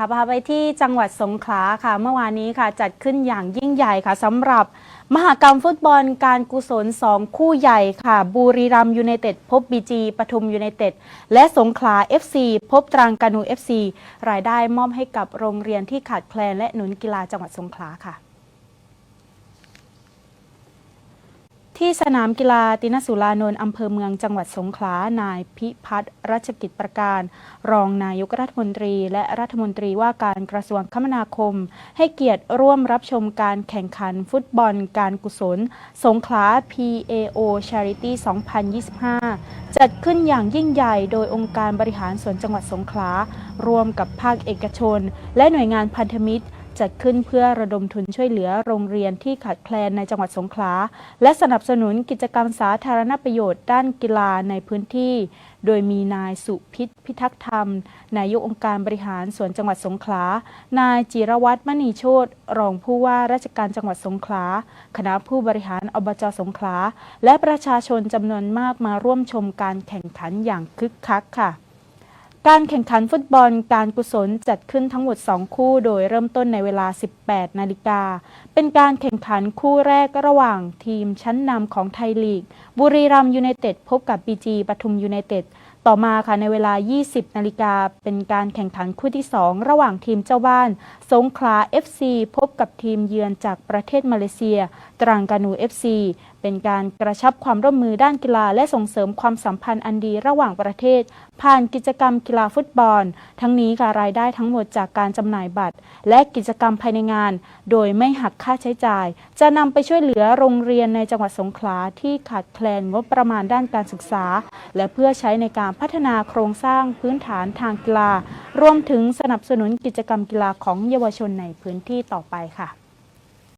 ค่ะพาไปที่จังหวัดสงขลาค่ะ เมื่อวานนี้ค่ะ จัดขึ้นอย่างยิ่งใหญ่ค่ะสำหรับมหกรรมฟุตบอลการกุศล 2 คู่ใหญ่ค่ะ บุรีรัมย์ยูไนเต็ดพบบีจีปทุมยูไนเต็ดและสงขลา FC พบตรังกานู FC รายได้มอบให้กับโรงเรียนที่ขาดแคลนและหนุนกีฬาจังหวัดสงขลาค่ะ ที่สนามกีฬาตินสุรานนท์อำเภอเมืองจังหวัดสงขลา นายพิพัฒน์รัชกิจประการ รองนายกรัฐมนตรี และรัฐมนตรีว่าการกระทรวงคมนาคม ให้เกียรติร่วมรับชมการแข่งขันฟุตบอลการกุศล สงขลา PAO Charity 2025 จัดขึ้นอย่างยิ่งใหญ่โดยองค์การบริหารส่วนจังหวัดสงขลาร่วมกับภาคเอกชน และหน่วยงานพันธมิตร จัดขึ้นเพื่อระดมทุนช่วยเหลือโรงเรียนที่ขาดแคลนในจังหวัดสงขลา และสนับสนุนกิจกรรมสาธารณประโยชน์ด้านกีฬาในพื้นที่ โดยมีนายสุพิษพิทักษ์ธรรม นายกองค์การบริหารส่วนจังหวัดสงขลา นายจิรวัตรมณีโชตรองผู้ว่าราชการจังหวัดสงขลา คณะผู้บริหารอบจสงขลา และประชาชนจำนวนมากมาร่วมชมการแข่งขันอย่างคึกคักค่ะ การแข่งขันฟุตบอลการกุศลจัดขึ้นทั้งหมด 2 คู่โดยเริ่มต้นในเวลา 18 นาฬิกา เป็นการแข่งขันคู่แรกระหว่างทีมชั้นนำของไทยลีก บุรีรัมยูไนเต็ดพบกับบีจีปทุมยูไนเต็ด ต่อมาค่ะในเวลา 20 นาฬิกา เป็นการแข่งขันคู่ที่ 2 ระหว่างทีมเจ้าบ้าน สงขลา FC พบกับทีมเยือนจากประเทศมาเลเซีย ตรังกานู FC เป็นการกระชับความร่วมมือด้านกีฬาและส่งเสริมความสัมพันธ์อันดีระหว่างประเทศ ผ่านกิจกรรมกีฬาฟุตบอล ทั้งนี้ค่ะรายได้ทั้งหมดจากการจำหน่ายบัตร และกิจกรรมภายในงาน โดยไม่หักค่าใช้จ่าย จะนำไปช่วยเหลือโรงเรียนในจังหวัดสงขลาที่ขาดแคลนงบประมาณด้านการศึกษา และเพื่อใช้ในการพัฒนาโครงสร้างพื้นฐานทางกีฬารวมถึงสนับสนุนกิจกรรมกีฬาของเยาวชนในพื้นที่ต่อไปค่ะ